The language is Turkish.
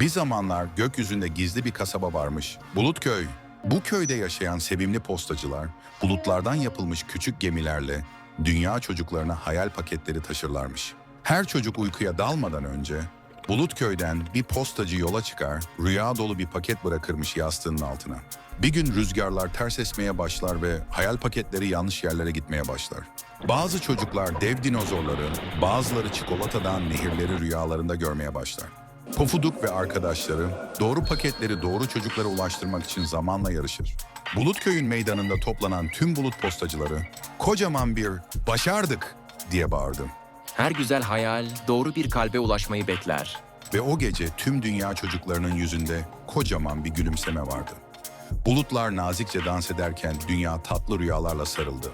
Bir zamanlar gökyüzünde gizli bir kasaba varmış. Bulutköy. Bu köyde yaşayan sevimli postacılar, bulutlardan yapılmış küçük gemilerle dünya çocuklarına hayal paketleri taşırlarmış. Her çocuk uykuya dalmadan önce Bulutköy'den bir postacı yola çıkar, rüya dolu bir paket bırakırmış yastığının altına. Bir gün rüzgarlar ters esmeye başlar ve hayal paketleri yanlış yerlere gitmeye başlar. Bazı çocuklar dev dinozorları, bazıları çikolatadan nehirleri rüyalarında görmeye başlar. Pofuduk ve arkadaşları doğru paketleri doğru çocuklara ulaştırmak için zamanla yarışır. Bulutköy'ün meydanında toplanan tüm bulut postacıları kocaman bir başardık diye bağırdı. Her güzel hayal doğru bir kalbe ulaşmayı bekler. Ve o gece tüm dünya çocuklarının yüzünde kocaman bir gülümseme vardı. Bulutlar nazikçe dans ederken dünya tatlı rüyalarla sarıldı.